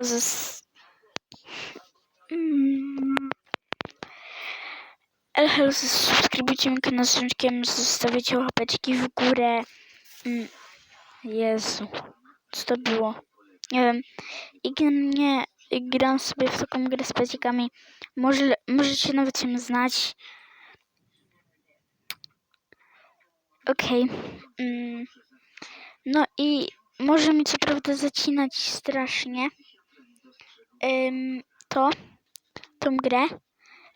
z... Mm. Hello, subskrybujcie mój kanał z rączkiem, zostawicie łapeczki w górę. Mm. Jezu, co to było? Nie wiem. I gram, nie, i gram sobie w taką grę z pecikami. Może, możecie nawet się znać. Okej. Mm. No i może mi co prawda zacinać strasznie to, tą grę,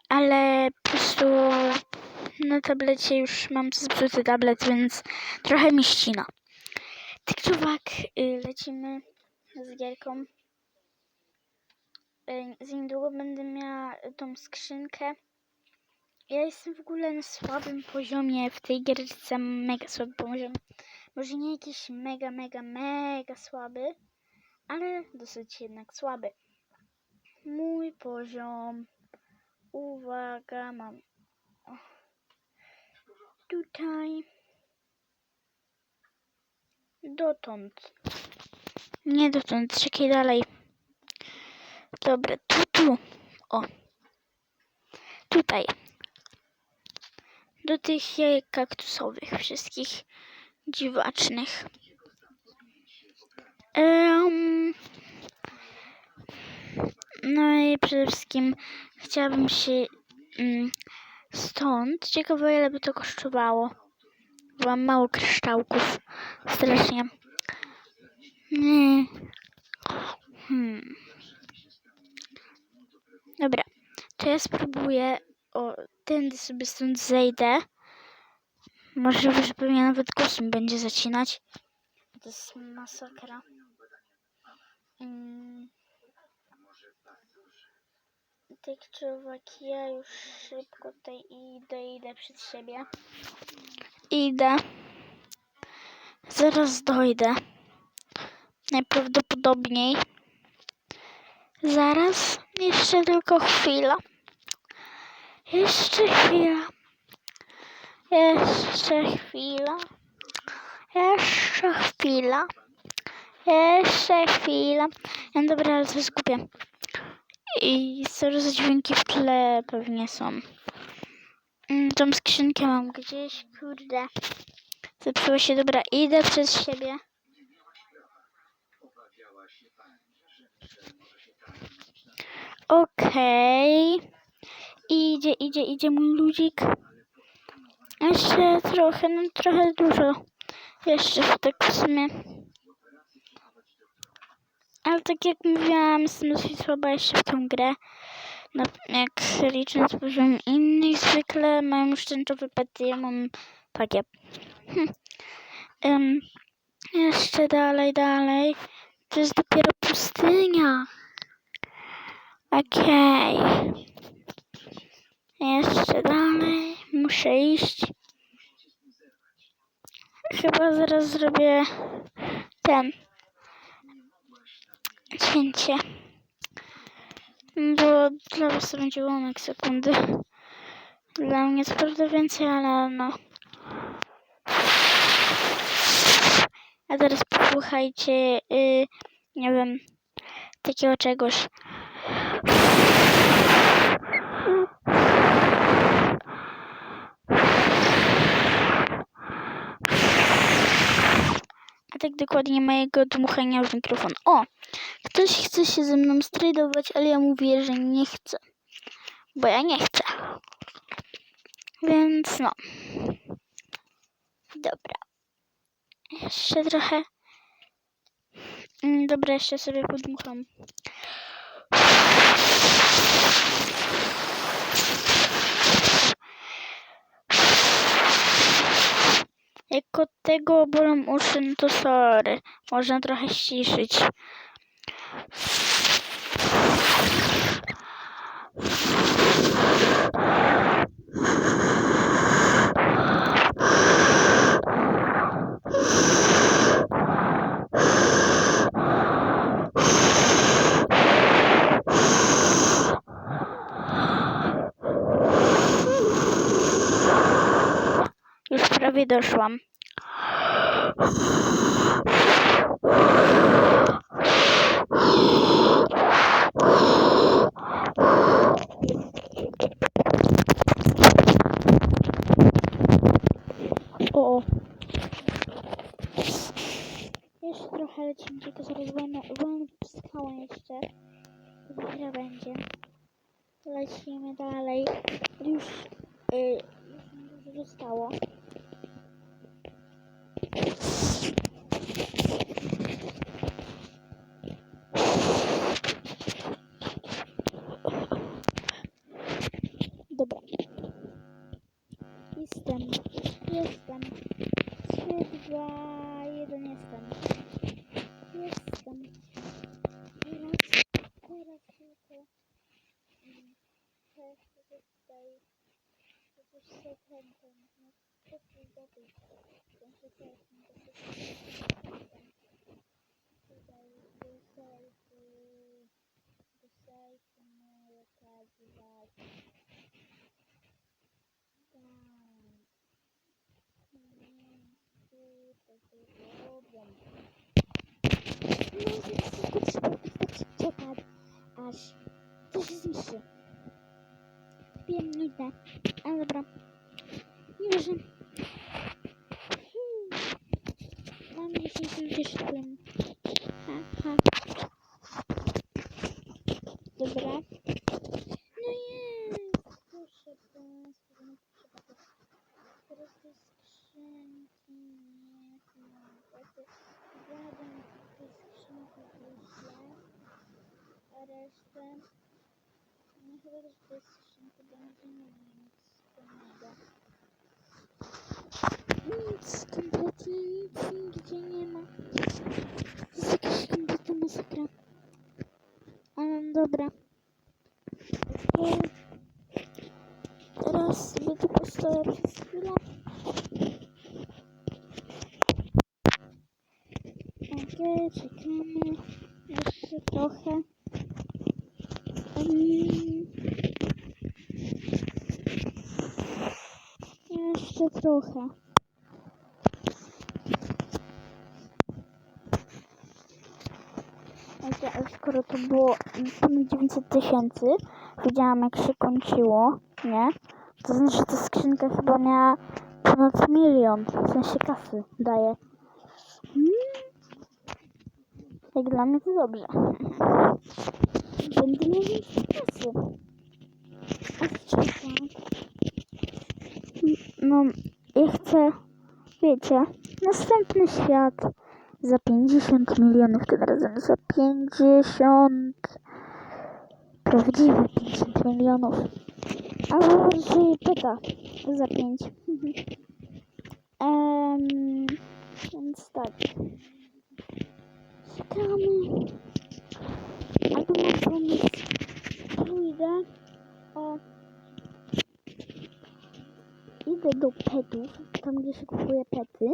ale po prostu na tablecie już mam zepsuty tablet, więc trochę mi ścina. Tak czy owak, lecimy z gierką. Y, za niedługo będę miała tą skrzynkę. Ja jestem w ogóle na słabym poziomie w tej gierce, mega słaby poziom. Może nie jakiś mega, mega, mega słaby, ale dosyć jednak słaby. Mój poziom. Uwaga, mam. o, Tutaj. Dotąd. Nie dotąd, czekaj dalej. Dobra, tu, tu. O. Tutaj. Do tych jajek kaktusowych, wszystkich dziwacznych. Em, no i przede wszystkim chciałabym się mm, stąd. Ciekawe ile by to kosztowało. Bo Mam mało kryształków. Strasznie. Nie. Hmm. Dobra. To ja spróbuję. O, tędy sobie stąd zejdę. Możliwe, że pewnie nawet głos mi będzie zacinać. To jest masakra. Mm. Owak, ja już szybko tutaj idę, idę przed siebie. Idę. Zaraz dojdę. Najprawdopodobniej. Zaraz. Jeszcze tylko chwila. Jeszcze chwila. Jeszcze chwila. Jeszcze chwila. Jeszcze chwila. No dobra, ale jest I coraz dźwięki w tle pewnie są. Mm, Tą skrzynkę mam gdzieś, kurde. Zepsuło się, dobra, idę przez siebie. Okej. Idzie, idzie, idzie mój ludzik. Jeszcze trochę, no trochę dużo. Jeszcze tak w sumie. Ale tak jak mówiłam, jestem dosyć słaba jeszcze w tą grę. No, jak licząc poziom innych zwykle mają już tęczowy pety, ja mam takie. Hm. Em, jeszcze dalej, dalej. To jest dopiero pustynia. Okej. Jeszcze dalej. Muszę iść. Chyba zaraz zrobię ten cięcie. Bo dla was to będzie łomek sekundy. Dla mnie co prawda więcej, ale no. A teraz posłuchajcie, y, nie wiem, takiego czegoś. A tak dokładnie mojego dmuchania w mikrofon. O! Ktoś chce się ze mną strajdować, ale ja mówię, że nie chcę. Bo ja nie chcę. Więc no. Dobra. Jeszcze trochę. Mm, Dobra, jeszcze sobie podmucham. Jak od tego bolą uszy, no to sorry. Można trochę ściszyć. Już prawie doszłam. よし。Jestem. Jestem. 3, 2, 1 jestem. Jestem. Teraz, teraz tylko. mm, Teraz tylko tutaj. Jakoś sekrentem. No, co tu zrobić? Muszę teraz mi to sekrentem. Tutaj, do sejfu. Do sejfu mogę okazywać. Tak. Mm, tutaj to robią. No, tylko trzeba wystarczy czekać, aż to się zniszczy. Dwie minuty. Ale dobra. Już. Hmm. Mam 10 szklin. Ha, ha. Dobra. No jest. Proszę Państwa, no trzeba to. Teraz te skrzynki nie są. Takie Zjadam te skrzynki wyślę, a resztę no chyba też te skrzynki będzie nie ma nic wspólnego. Nic, kompletnie nic nigdzie nie ma. To jest jakaś kompletna masakra. Ale dobra. Okej. Teraz sobie tu postoję przez chwilę. Okej, czekamy. Jeszcze trochę. Jeszcze trochę. Skoro to było ponad 900 tysięcy, widziałam jak się kończyło, nie? To znaczy, że ta skrzynka chyba miała ponad milion, w sensie kasy daje. Mm. Jak dla mnie to dobrze. Będę miał więcej kasy. No, ja chcę, wiecie, następny świat za 50 milionów, tym razem za 50. Prawdziwe 50 milionów. Albo może pyta za 5. um, więc tak. Czekamy. Albo na pomysł pójdę o... Idę do petów, tam gdzie się kupuje pety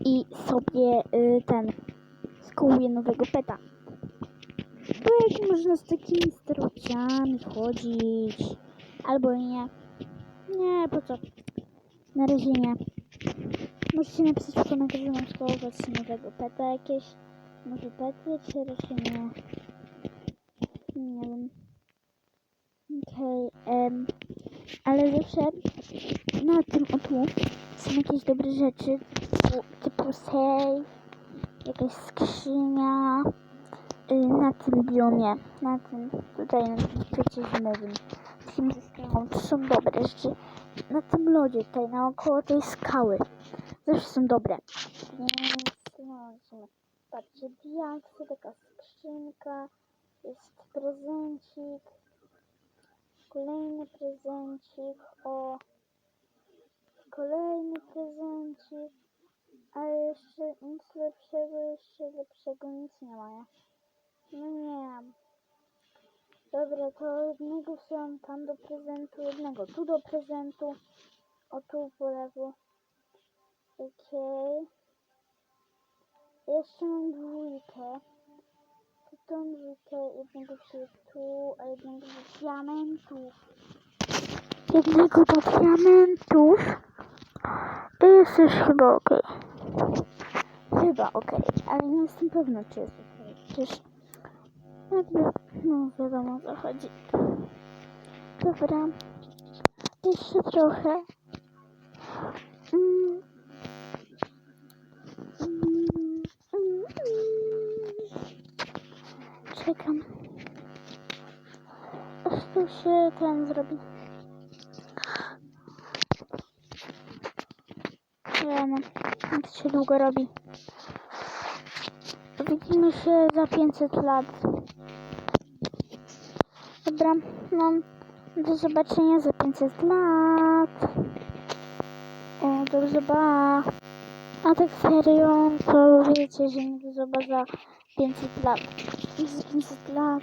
i sobie y, ten skołuję nowego peta. Jak można z takimi starociami chodzić, albo nie. Nie, po co? Na razie nie. Możecie napisać w komentarzu, mam skołować nowego peta jakieś. Może pety, czy raczej nie? Nie wiem. Okej, em, ale zawsze na tym o tu są jakieś dobre rzeczy, typu, typu safe, jakaś skrzynia, na tym biomie, na tym, tutaj na tym świecie zimowym, ze skałą, to są dobre rzeczy. Na tym lodzie, tutaj naokoło tej skały, zawsze są dobre. Więc, no. Patrzcie, diaksy, taka skrzynka, jest prezencik, kolejny prezencik, o, kolejny prezencik, a jeszcze nic lepszego, jeszcze lepszego nic nie ma, nie? No nie. Dobra, to jednego wziąłem tam do prezentu, jednego tu do prezentu, o tu po lewo. Okej. Jeszcze mam dwójkę. To tą dwójkę, jednego tu, a jednego do diamentów. Jednego do diamentów. I jest już chyba okej. Chyba okej, ale nie jestem pewna, czy jest okej. Przecież jakby, no wiadomo o co chodzi. Dobra. Jeszcze trochę. Mm. Czekam. Aż tu się ten zrobi. Ja no, to się długo robi. Widzimy się za 500 lat. Dobra, no, do zobaczenia za 500 lat. O, do zobaczenia. A tak serio, to wiecie, że nie do zobaczenia za 500 lat. Za 500 lat.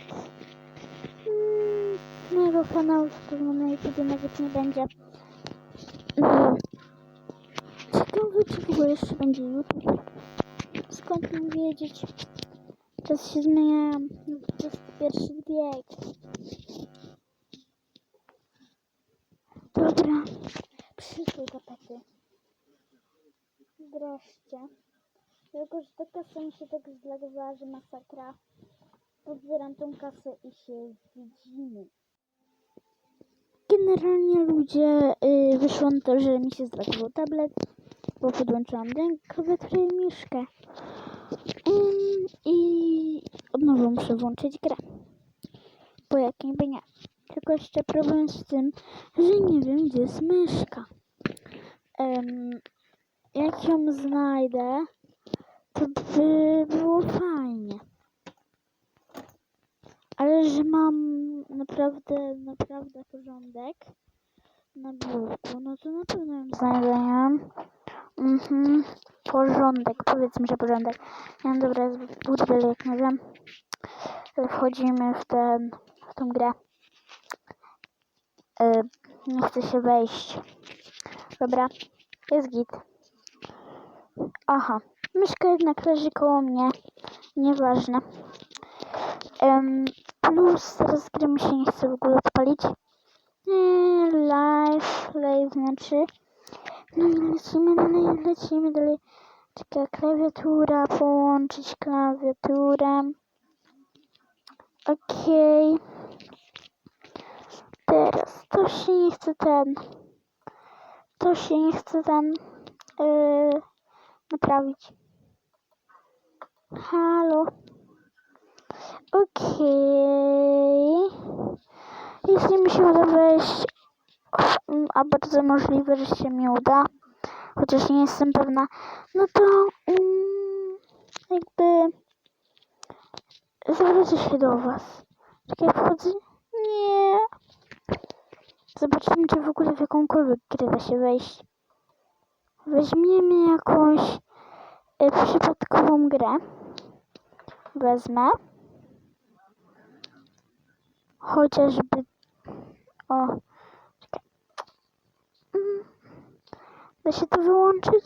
Mm, mojego kanału pewno na YouTube nawet nie będzie. Mm. Ciekawe, czy w ogóle jeszcze będzie YouTube. Skąd mam wiedzieć? Czas się zmienia. XXI wiek. Dobra. Przyszły tapety. Wreszcie. Tylko, że ta kasa mi się tak zlagowała, że masakra. Odbieram tą kasę i się widzimy. Generalnie ludzie y, wyszło na to, że mi się zlagował tablet, bo podłączyłam do klawiatury i od nowa muszę włączyć grę. Bo jak niby nie. Tylko jeszcze problem z tym, że nie wiem gdzie jest myszka. Ym, jak ją znajdę, to by było fajnie. Ale że mam naprawdę, naprawdę porządek na biurku, no to na pewno ją znajdę? Mhm. Porządek, powiedzmy, że porządek. Ja dobra, budżet, jak nie wiem. Wchodzimy w ten, w tą grę. E, nie chce się wejść. Dobra, jest git. Aha, myszka jednak leży koło mnie. Nieważne. Um, plus teraz gry mi się nie chce w ogóle odpalić. Nie, live, live znaczy. No i lecimy dalej, lecimy dalej. Czekaj, klawiatura, połączyć klawiaturę. Okej. Teraz to się nie chce ten. To się nie chce ten. Yy, naprawić. Halo. Okej. Jeśli mi się uda wejść, a bardzo możliwe, że się mi uda, chociaż nie jestem pewna, no to um, jakby zwrócę się do Was. Czekaj, wchodzę? Nie. Zobaczymy, czy w ogóle w jakąkolwiek grę da się wejść. Weźmiemy jakąś e, przypadkową grę. Wezmę. Chociażby... O. Czekaj. Mm. Da się to wyłączyć?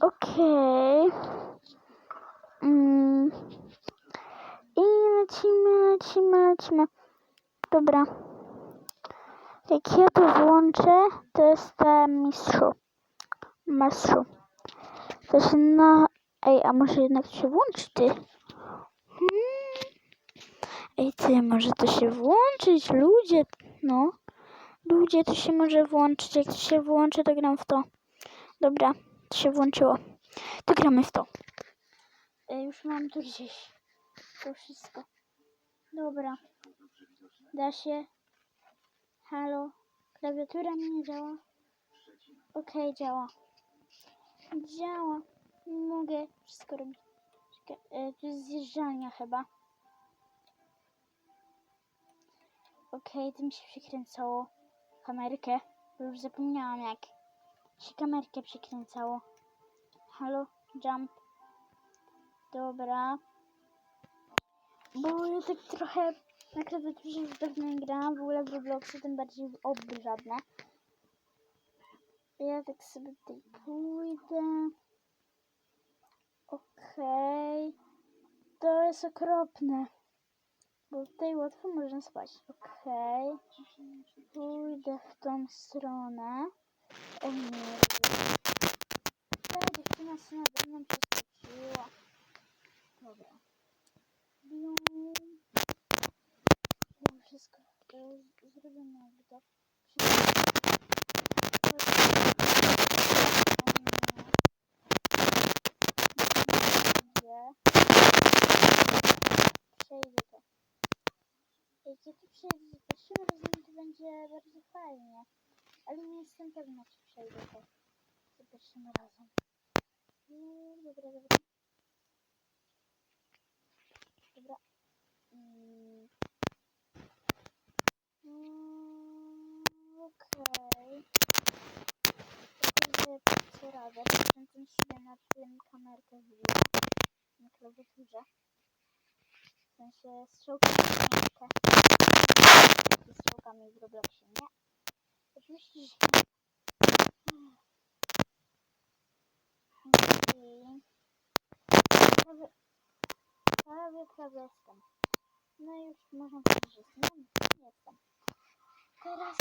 Okej. Mm. I lecimy, lecimy, lecimy. Dobra. Jak ja to włączę, to jestem mistrzu. Mistrzu. To się na... Ej, a może jednak się włączy, ty? Hmm. Ej, ty, może to się włączyć? Ludzie, no. Ludzie, to się może włączyć. Jak to się włączy, to gram w to. Dobra, to się włączyło. To gramy w to. Ej, już mam tu gdzieś. To wszystko. Dobra. Da się. Halo. Klawiatura mi nie działa. Okej, działa. Działa. Mogę wszystko robić. E, tu jest zjeżdżalnia chyba. Okej, to mi się przekręcało kamerkę. Już zapomniałam jak się kamerkę przekręcało. Halo, jump. Dobra. Bo ja tak trochę na klawiaturze już dawno nie grałam, w ogóle w Robloxie, tym bardziej w obry żadne. Ja tak sobie tutaj pójdę. Okej. To jest okropne. Bo tutaj łatwo można spać. Okej. Pójdę w tą stronę. O nie. Ta dziewczyna się nade mną przeskoczyła. Dobra. Bium. Wszystko e, zrobione jakby to. jak ja tu przejdę za pierwszym razem, to będzie bardzo fajnie. Ale nie jestem pewna, czy przejdę to za pierwszym razem. No, dobra. Dobra. Mm. Mm, Okej. Okay. radę. Poświęcam sobie na tym kamerkę w. Na klawiaturze. W sensie strzałkę. Z strzałkami w Robloxie, nie? Oczywiście, że. I... Prawie, prawie, prawie jestem. No już można powiedzieć, że jestem. Jestem. Teraz...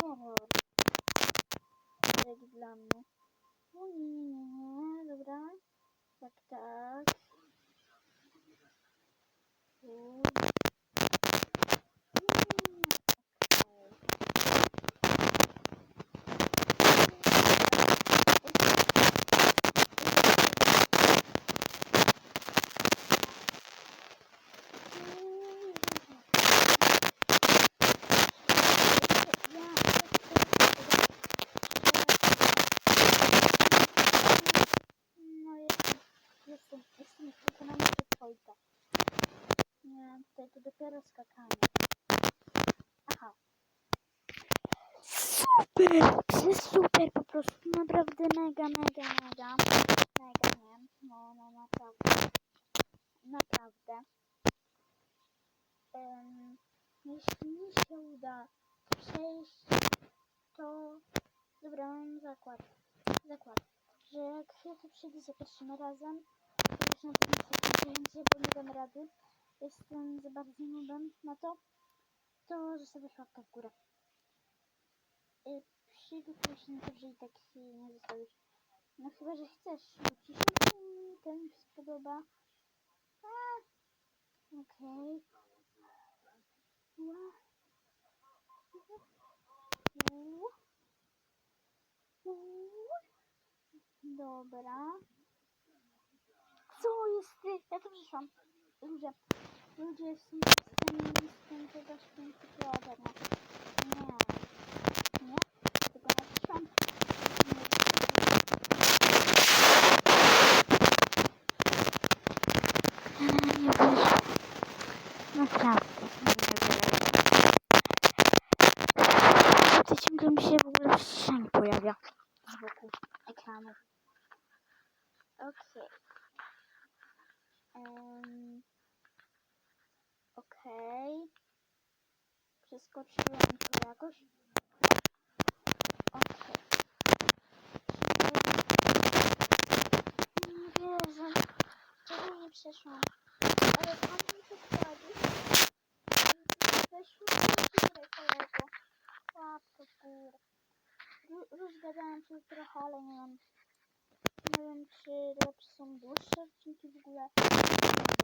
Horror. Dla mnie. O nie, nie, nie, nie, dobra. Tak, tak. Tu. Mm, okej. No jestem, jestem, jestem przekonana, że dwójka. Nie, tutaj to dopiero skakanie. Aha. Super! Super po prostu, naprawdę mega, mega, mega. Mega, nie? No, no, naprawdę. Naprawdę. Em, jeśli mi się uda przejść, to... Dobra, mam zakład. Zakład, że jak przejdę za pierwszym razem, to już na pewno się bo nie dam rady. Jestem za bardzo nudem na to, to zostawiasz łapkę w górę. Y, Przygotuj się na to, że i tak nie zostawisz. No chyba, że chcesz. Wrócisz mi ten mi się spodoba. Okej. U. Dobra. Co jest ty? Ja tu przyszłam. Ludzie. Ludzie jestem jestem jestem tego święty ode mnie. Nie. Nie? Tylko ja przyszłam. Nie wyszło. Naprawdę. To ciągle mi się w ogóle przestrzeń pojawia z boku ekranu. Okej. Em, Okej. Przeskoczyłem to jakoś. Okej. Nie wierzę. Czego nie przeszłam? Ale tam. Weszło w górę kolego. Łapkę w górę. Ru- Rozgadałam się trochę, ale nie wiem. Nie wiem, czy lepsze są dłuższe odcinki w ogóle.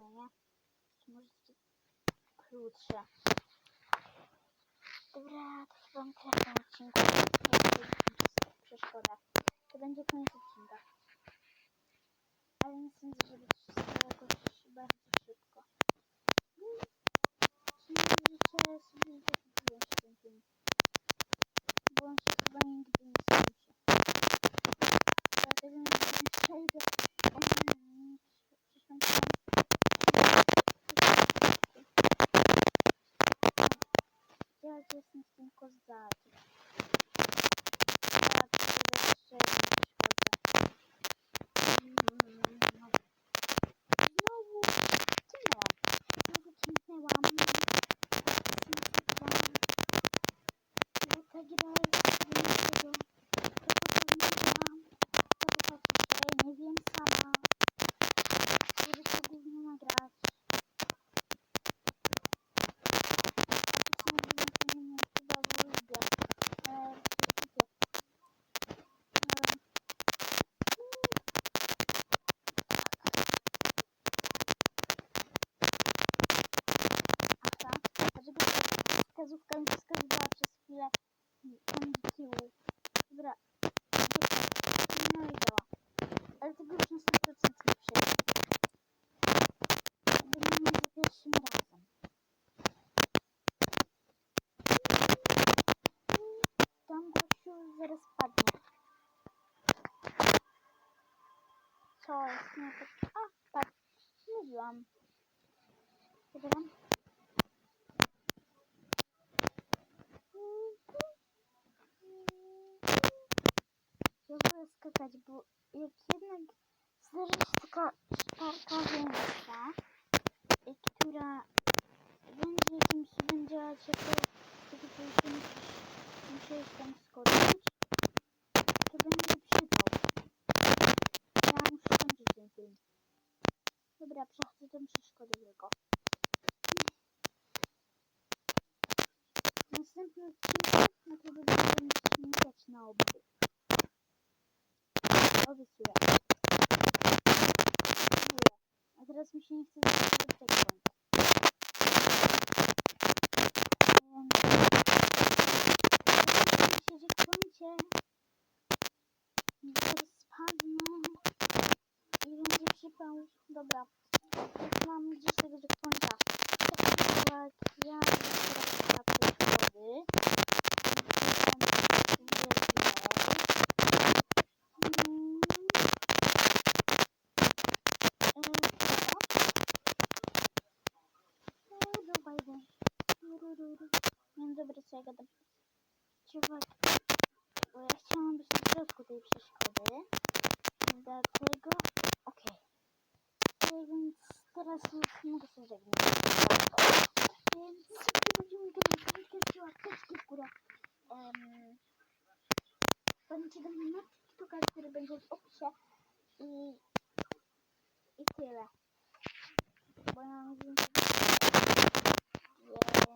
Nie, nie. Czy może krótsze. Dobra, to chyba w tym odcinku. Przeszkoda. To będzie koniec odcinka. Ale nie sądzę, żeby to się stało jakoś bardzo szybko. Czyli życzę sobie i tak zdjąć ten film. Bo on się chyba nigdy nie skończy. Dlatego nie przejdę. Mm, Przyszłam tam. Ja jestem класно. А, так, не злам. Берем. Я буду скакать, бо W następnym odcinku na to będziemy śmigać na oby. Obiecuję. A teraz mi się nie chce do checkpoint. Em, Myślę, że checkpoincie zaraz spadną i będzie przypał. Dobra, co ja gadam. Ciuwak, bo ja chciałam być na środku tej przeszkody. Dlatego, okej. No okay. Więc teraz już mogę się żegnać. Więc będziemy grać w łapeczki w górę. Um, Wpadnijcie do mnie na TikToka, który będzie w opisie. I, i tyle. Bo ja mam... Yeah.